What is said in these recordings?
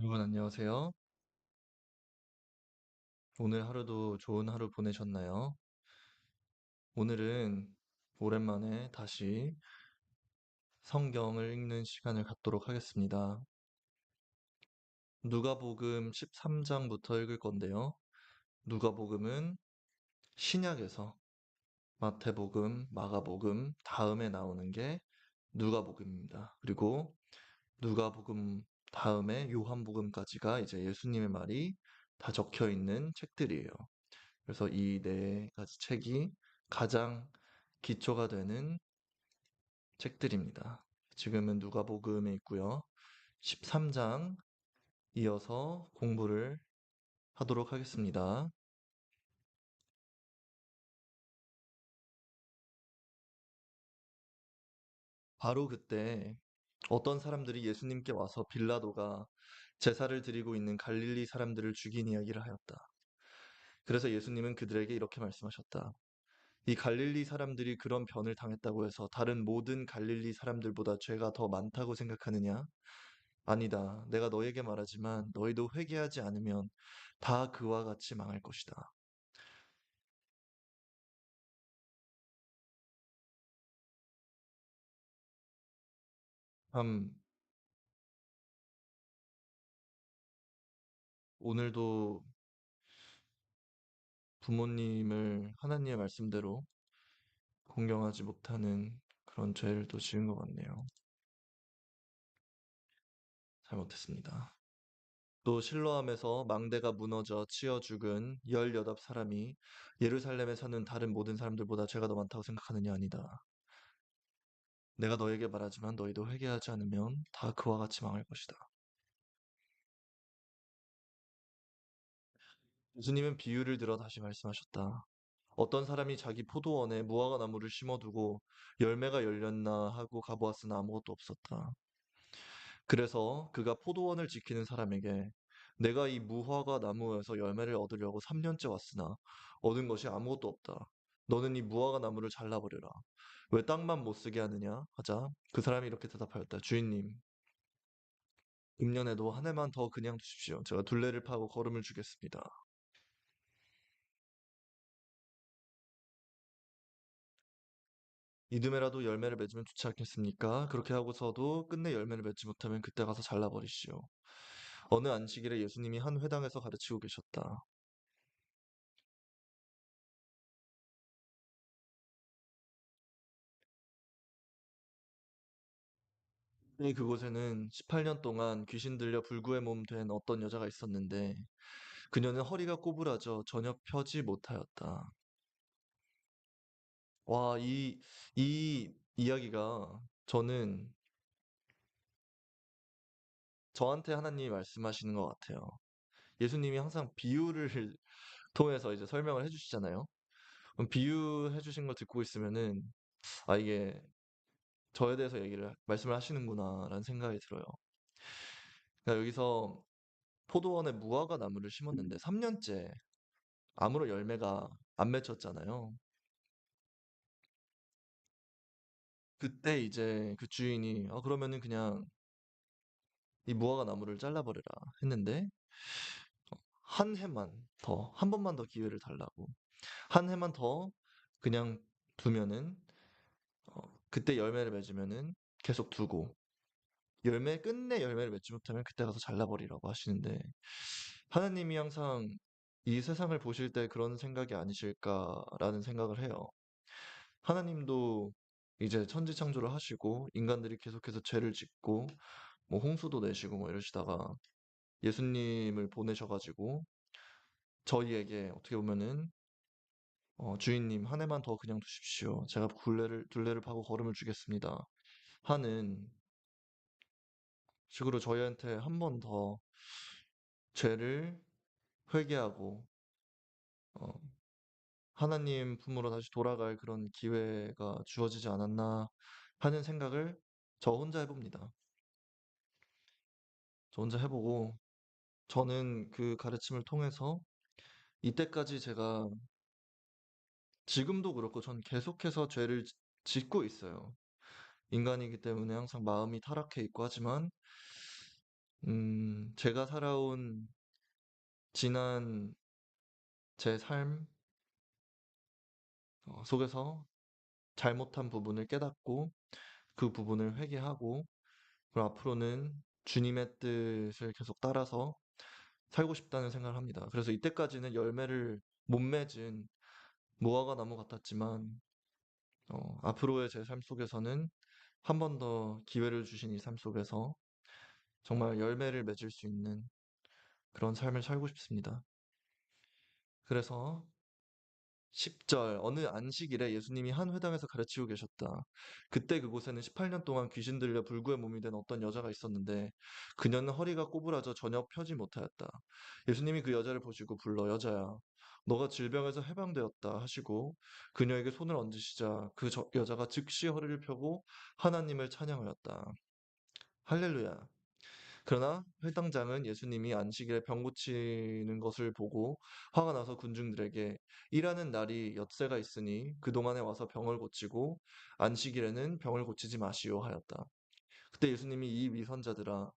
여러분 안녕하세요. 오늘 하루도 좋은 하루 보내셨나요? 오늘은 오랜만에 다시 성경을 읽는 시간을 갖도록 하겠습니다. 누가복음 13장부터 읽을 건데요. 누가복음은 신약에서 마태복음, 마가복음 다음에 나오는 게 누가복음입니다. 그리고 누가복음 다음에 요한복음까지가 이제 예수님의 말이 다 적혀 있는 책들이에요. 그래서 이 네 가지 책이 가장 기초가 되는 책들입니다. 지금은 누가복음에 있고요. 13장 이어서 공부를 하도록 하겠습니다. 바로 그때 어떤 사람들이 예수님께 와서 빌라도가 제사를 드리고 있는 갈릴리 사람들을 죽인 이야기를 하였다. 그래서 예수님은 그들에게 이렇게 말씀하셨다. 이 갈릴리 사람들이 그런 변을 당했다고 해서 다른 모든 갈릴리 사람들보다 죄가 더 많다고 생각하느냐? 아니다. 내가 너에게 말하지만 너희도 회개하지 않으면 다 그와 같이 망할 것이다. 참, 오늘도 부모님을 하나님의 말씀대로 공경하지 못하는 그런 죄를 또 지은 것 같네요. 잘못했습니다. 또 실로암에서 망대가 무너져 치어 죽은 열여덟 사람이 예루살렘에 사는 다른 모든 사람들보다 죄가 더 많다고 생각하느냐 아니다. 내가 너에게 말하지만 너희도 회개하지 않으면 다 그와 같이 망할 것이다. 예수님은 비유를 들어 다시 말씀하셨다. 어떤 사람이 자기 포도원에 무화과 나무를 심어두고 열매가 열렸나 하고 가보았으나 아무것도 없었다. 그래서 그가 포도원을 지키는 사람에게 내가 이 무화과 나무에서 열매를 얻으려고 3년째 왔으나 얻은 것이 아무것도 없다. 너는 이 무화과 나무를 잘라버려라. 왜 땅만 못 쓰게 하느냐? 하자 그 사람이 이렇게 대답하였다. 주인님, 금년에도 한 해만 더 그냥 두십시오. 제가 둘레를 파고 거름을 주겠습니다. 이듬해라도 열매를 맺으면 좋지 않겠습니까? 그렇게 하고서도 끝내 열매를 맺지 못하면 그때 가서 잘라버리시오. 어느 안식일에 예수님이 한 회당에서 가르치고 계셨다. 이 그곳에는 18년 동안 귀신 들려 불구의 몸 된 어떤 여자가 있었는데 그녀는 허리가 꼬부라져 전혀 펴지 못하였다. 와, 이, 이 이야기가 저는 저한테 하나님이 말씀하시는 것 같아요. 예수님이 항상 비유를 통해서 이제 설명을 해주시잖아요. 비유해 주신 걸 듣고 있으면은 아 이게 저에 대해서 얘기를 말씀을 하시는구나라는 생각이 들어요. 그러니까 여기서 포도원에 무화과 나무를 심었는데 3년째 아무런 열매가 안 맺혔잖아요. 그때 이제 그 주인이 아 그러면은 그냥 이 무화과 나무를 잘라버려라 했는데 한 해만 더, 한 번만 더 기회를 달라고. 한 해만 더 그냥 두면은 어, 그때 열매를 맺으면은 계속 두고 열매 끝내 열매를 맺지 못하면 그때 가서 잘라버리라고 하시는데 하나님이 항상 이 세상을 보실 때 그런 생각이 아니실까라는 생각을 해요. 하나님도 이제 천지 창조를 하시고 인간들이 계속해서 죄를 짓고 뭐 홍수도 내시고 뭐 이러시다가 예수님을 보내셔가지고 저희에게 어떻게 보면은 어, 주인님 한 해만 더 그냥 두십시오. 제가 굴레를 둘레를 파고 걸음을 주겠습니다. 하는 식으로 저희한테 한 번 더 죄를 회개하고 어, 하나님 품으로 다시 돌아갈 그런 기회가 주어지지 않았나 하는 생각을 저 혼자 해봅니다. 저 혼자 해보고 저는 그 가르침을 통해서 이때까지 제가 지금도 그렇고 전 계속해서 죄를 지- 짓고 있어요. 인간이기 때문에 항상 마음이 타락해 있고 하지만 음, 제가 살아온 지난 제삶 어, 속에서 잘못한 부분을 깨닫고 그 부분을 회개하고 그리고 앞으로는 주님의 뜻을 계속 따라서 살고 싶다는 생각을 합니다. 그래서 이때까지는 열매를 못 맺은 무화과 나무 같았지만 어, 앞으로의 제 삶 속에서는 한 번 더 기회를 주신 이 삶 속에서 정말 열매를 맺을 수 있는 그런 삶을 살고 싶습니다. 그래서 10절 어느 안식일에 예수님이 한 회당에서 가르치고 계셨다. 그때 그곳에는 18년 동안 귀신 들려 불구의 몸이 된 어떤 여자가 있었는데 그녀는 허리가 꼬부라져 전혀 펴지 못하였다. 예수님이 그 여자를 보시고 불러 여자야 너가 질병에서 해방되었다 하시고 그녀에게 손을 얹으시자 그 저- 여자가 즉시 허리를 펴고 하나님을 찬양하였다. 할렐루야. 그러나 회당장은 예수님이 안식일에 병 고치는 것을 보고 화가 나서 군중들에게 일하는 날이 엿새가 있으니 그동안에 와서 병을 고치고 안식일에는 병을 고치지 마시오 하였다. 그때 예수님이 이 위선자들아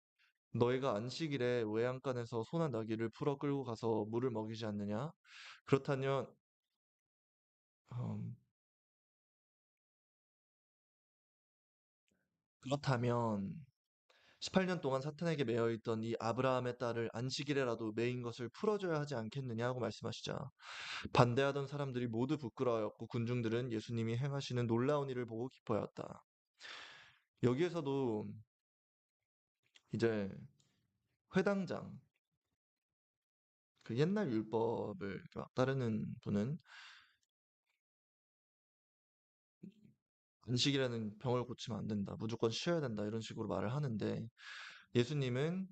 너희가 안식일에 외양간에서 소나 나귀를 풀어 끌고 가서 물을 먹이지 않느냐? 그렇다면 음, 그렇다면 18년 동안 사탄에게 매여 있던 이 아브라함의 딸을 안식일에라도 매인 것을 풀어줘야 하지 않겠느냐 하고 말씀하시자 반대하던 사람들이 모두 부끄러워하였고 군중들은 예수님이 행하시는 놀라운 일을 보고 기뻐하였다. 여기에서도 이제 회당장, 그 옛날 율법을 막 따르는 분은 안식일에는 병을 고치면 안 된다. 무조건 쉬어야 된다. 이런 식으로 말을 하는데 예수님은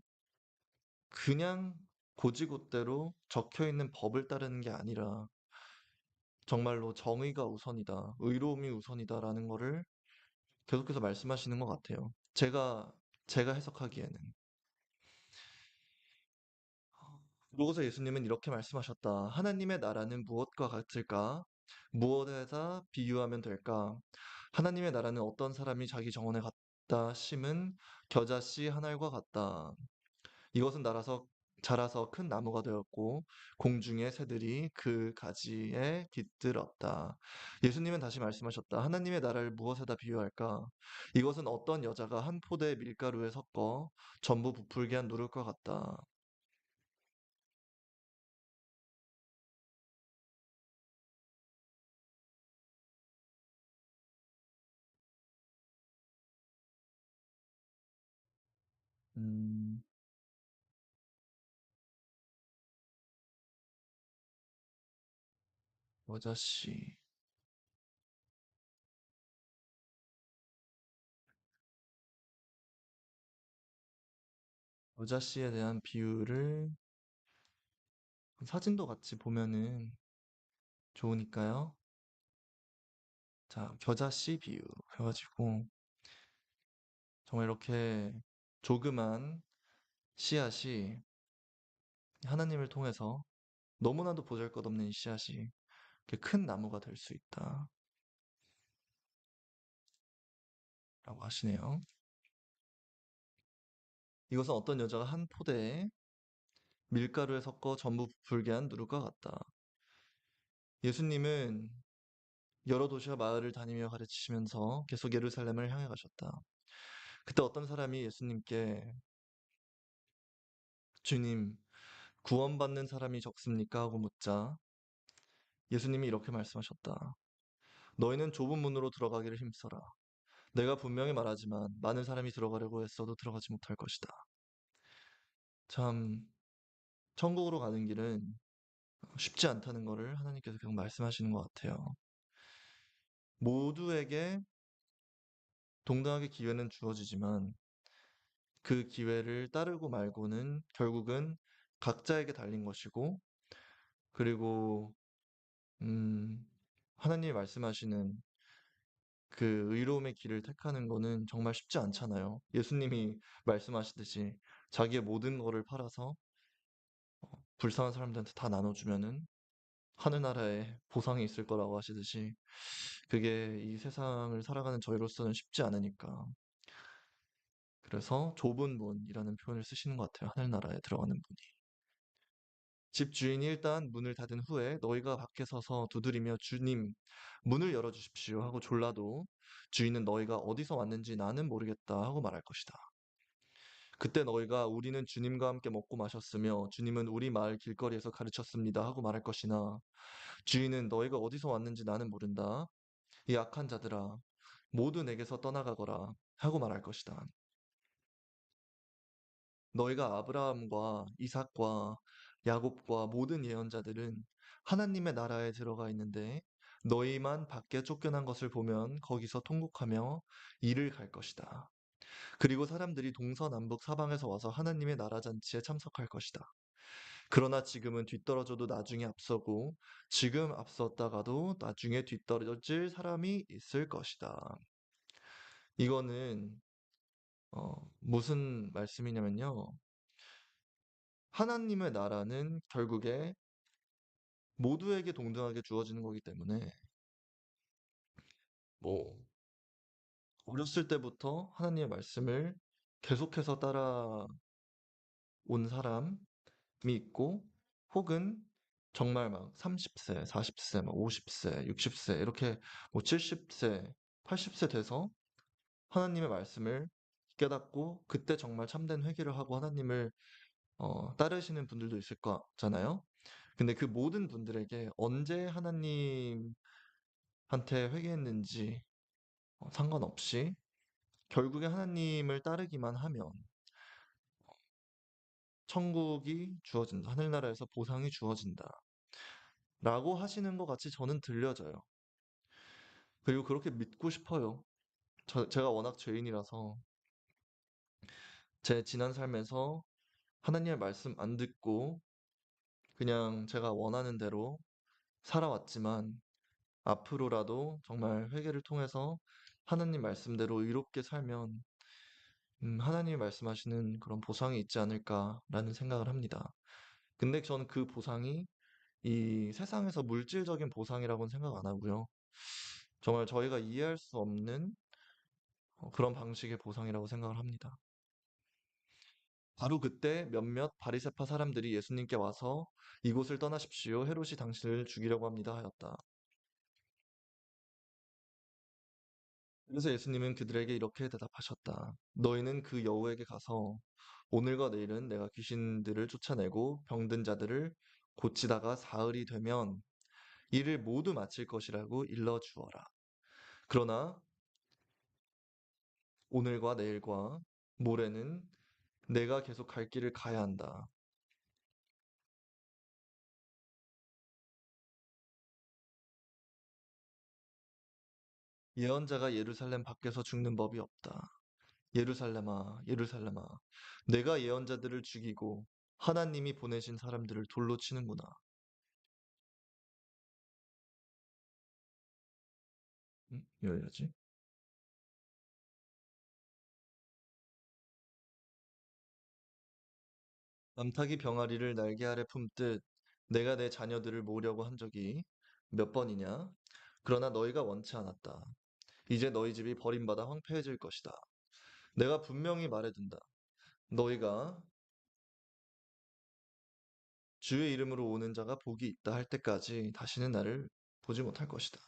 그냥 고지곳대로 적혀 있는 법을 따르는 게 아니라 정말로 정의가 우선이다. 의로움이 우선이다라는 거를 계속해서 말씀하시는 것 같아요. 제가 제가 해석하기에는. 그러고서 예수님은 이렇게 말씀하셨다. 하나님의 나라는 무엇과 같을까? 무엇에다 비유하면 될까? 하나님의 나라는 어떤 사람이 자기 정원에 갖다 심은 겨자씨 한 알과 같다. 이것은 날아서 자라서 큰 나무가 되었고 공중의 새들이 그 가지에 깃들었다. 예수님은 다시 말씀하셨다. 하나님의 나라를 무엇에다 비유할까? 이것은 어떤 여자가 한 포대 밀가루에 섞어 전부 부풀게 한 누를과 같다. 음, 여자씨. 여자씨에 대한 비유를 사진도 같이 보면은 좋으니까요. 자, 겨자씨 비유 해가지고 정말 이렇게 조그만 씨앗이 하나님을 통해서 너무나도 보잘것없는 이 씨앗이 큰 나무가 될 수 있다 라고 하시네요. 이것은 어떤 여자가 한 포대에 밀가루에 섞어 전부 부풀게 한 누룩과 같다. 예수님은 여러 도시와 마을을 다니며 가르치시면서 계속 예루살렘을 향해 가셨다. 그때 어떤 사람이 예수님께 주님, 구원받는 사람이 적습니까? 하고 묻자 예수님이 이렇게 말씀하셨다. 너희는 좁은 문으로 들어가기를 힘써라. 내가 분명히 말하지만 많은 사람이 들어가려고 애써도 들어가지 못할 것이다. 참, 천국으로 가는 길은 쉽지 않다는 것을 하나님께서 계속 말씀하시는 것 같아요. 모두에게 동등하게 기회는 주어지지만 그 기회를 따르고 말고는 결국은 각자에게 달린 것이고 그리고 음, 하나님이 말씀하시는 그 의로움의 길을 택하는 거는 정말 쉽지 않잖아요. 예수님이 말씀하시듯이 자기의 모든 거를 팔아서 불쌍한 사람들한테 다 나눠주면은 하늘나라에 보상이 있을 거라고 하시듯이 그게 이 세상을 살아가는 저희로서는 쉽지 않으니까 그래서 좁은 문이라는 표현을 쓰시는 것 같아요. 하늘나라에 들어가는 문이. 집 주인이 일단 문을 닫은 후에 너희가 밖에 서서 두드리며 주님, 문을 열어 주십시오 하고 졸라도 주인은 너희가 어디서 왔는지 나는 모르겠다 하고 말할 것이다. 그때 너희가 우리는 주님과 함께 먹고 마셨으며 주님은 우리 마을 길거리에서 가르쳤습니다 하고 말할 것이나 주인은 너희가 어디서 왔는지 나는 모른다. 이 악한 자들아, 모두 내게서 떠나가거라 하고 말할 것이다. 너희가 아브라함과 이삭과 야곱과 모든 예언자들은 하나님의 나라에 들어가 있는데 너희만 밖에 쫓겨난 것을 보면 거기서 통곡하며 이를 갈 것이다. 그리고 사람들이 동서남북 사방에서 와서 하나님의 나라 잔치에 참석할 것이다. 그러나 지금은 뒤떨어져도 나중에 앞서고 지금 앞섰다가도 나중에 뒤떨어질 사람이 있을 것이다. 이거는 어, 무슨 말씀이냐면요. 하나님의 나라는 결국에 모두에게 동등하게 주어지는 거기 때문에 뭐 어렸을 때부터 하나님의 말씀을 계속해서 따라온 사람이 있고 혹은 정말 막 30세, 40세, 막 50세, 60세 이렇게 뭐 70세, 80세 돼서 하나님의 말씀을 깨닫고 그때 정말 참된 회개를 하고 하나님을 어, 따르시는 분들도 있을 거잖아요. 근데 그 모든 분들에게 언제 하나님한테 회개했는지 어, 상관없이 결국에 하나님을 따르기만 하면 천국이 주어진다. 하늘나라에서 보상이 주어진다. 라고 하시는 것 같이 저는 들려져요. 그리고 그렇게 믿고 싶어요. 저, 제가 워낙 죄인이라서 제 지난 삶에서 하나님의 말씀 안 듣고 그냥 제가 원하는 대로 살아왔지만 앞으로라도 정말 회개를 통해서 하나님 말씀대로 의롭게 살면 음, 하나님이 말씀하시는 그런 보상이 있지 않을까라는 생각을 합니다. 근데 저는 그 보상이 이 세상에서 물질적인 보상이라고는 생각 안 하고요. 정말 저희가 이해할 수 없는 어, 그런 방식의 보상이라고 생각을 합니다. 바로 그때 몇몇 바리새파 사람들이 예수님께 와서 이곳을 떠나십시오. 헤롯이 당신을 죽이려고 합니다. 하였다. 그래서 예수님은 그들에게 이렇게 대답하셨다. 너희는 그 여우에게 가서 오늘과 내일은 내가 귀신들을 쫓아내고 병든 자들을 고치다가 사흘이 되면 이를 모두 마칠 것이라고 일러 주어라. 그러나 오늘과 내일과 모레는 내가 계속 갈 길을 가야 한다. 예언자가 예루살렘 밖에서 죽는 법이 없다. 예루살렘아, 예루살렘아, 내가 예언자들을 죽이고 하나님이 보내신 사람들을 돌로 치는구나. 응? 이래야지. 남타기 병아리를 날개 아래 품듯 내가 내 자녀들을 모으려고 한 적이 몇 번이냐? 그러나 너희가 원치 않았다. 이제 너희 집이 버림받아 황폐해질 것이다. 내가 분명히 말해둔다. 너희가 주의 이름으로 오는 자가 복이 있다 할 때까지 다시는 나를 보지 못할 것이다.